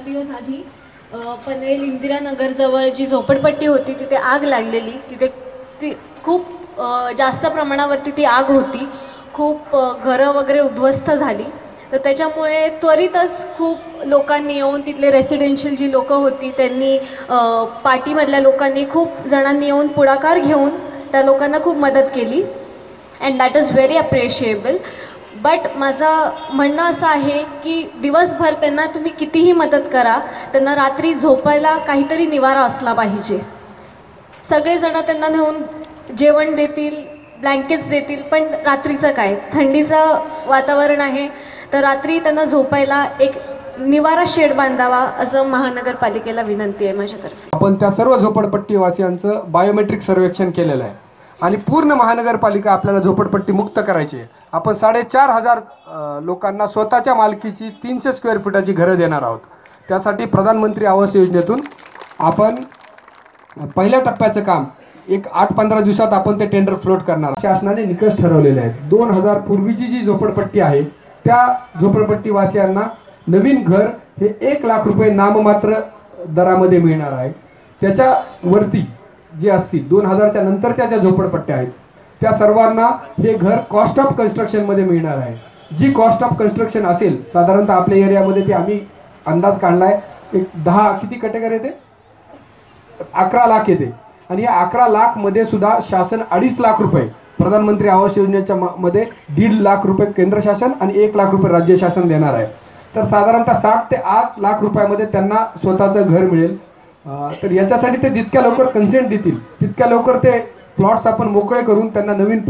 दिवस आधी पनवेल इंदिरानगरजवळ जी झोपडपट्टी होती तिथे आग लागलेली. तिथे ती खूप जास्त प्रमाणावरती ती आग होती. खूप घरं वगैरे उद्ध्वस्त झाली. तर त्याच्यामुळे त्वरितच खूप लोकांनी येऊन तिथले रेसिडेन्शियल जी लोकं होती त्यांनी पाटीमधल्या पार्टीमधल्या लोकांनी खूप जणांनी येऊन पुढाकार घेऊन त्या लोकांना खूप मदत केली. And that is very appreciable but माझं म्हणणं असं आहे की दिवसभर त्यांना तुम्ही कितीही मदत करा त्यांना रात्री झोपायला काहीतरी निवारा असला पाहिजे. सगळेजणं त्यांना नेऊन जेवण देतील ब्लँकेट्स देतील पण रात्रीचं काय? थंडीचं वातावरण आहे तर रात्री त्यांना झोपायला एक निवारा शेड बांधावा असं महानगरपालिकेला विनंती आहे माझ्यातर्फे. आपण त्या सर्व झोपडपट्टीवासियांचं बायोमेट्रिक सर्वेक्षण केलेलं आहे. आणि पूर्ण महानगरपालिका आपल्याला झोपडपट्टी मुक्त करायची आहे. आपण साडेचार हजार लोकांना स्वतःच्या मालकीची तीनशे स्क्वेअर फुटाची घरं देणार आहोत. त्यासाठी प्रधानमंत्री आवास योजनेतून आपण पहिल्या टप्प्याचं काम एक आठ पंधरा दिवसात आपण ते टेंडर फ्लोट करणार शासनाने निकष ठरवलेले आहेत. दोन हजार पूर्वीची जी झोपडपट्टी आहे त्या झोपडपट्टीवासियांना नवीन घर हे एक लाख रुपये नाममात्र दरामध्ये मिळणार आहे. त्याच्यावरती जे असतील दोन हजारच्या नंतरच्या ज्या झोपडपट्ट्या आहेत त्या सर्वांना हे घर कॉस्ट ऑफ कन्स्ट्रक्शनमध्ये मिळणार आहे. जी कॉस्ट ऑफ कन्स्ट्रक्शन असेल साधारणतः आपल्या एरियामध्ये ते आम्ही अंदाज काढलाय एक दहा किती कॅटेगरी येते अकरा लाख येते आणि या अकरा लाखमध्ये सुद्धा शासन अडीच लाख रुपये प्रधानमंत्री आवास योजनेच्या म- मध्ये दीड लाख रुपये केंद्र शासन आणि एक लाख रुपये राज्य शासन देणार आहे. तर साधारणतः साठ ते आठ लाख रुपयामध्ये त्यांना स्वतःचं घर मिळेल. तर याच्यासाठी ते जितक्या लवकर कन्सेंट देतील तितक्या लवकर ते प्लॉट्स आपण मोकळे करून त्यांना नवीन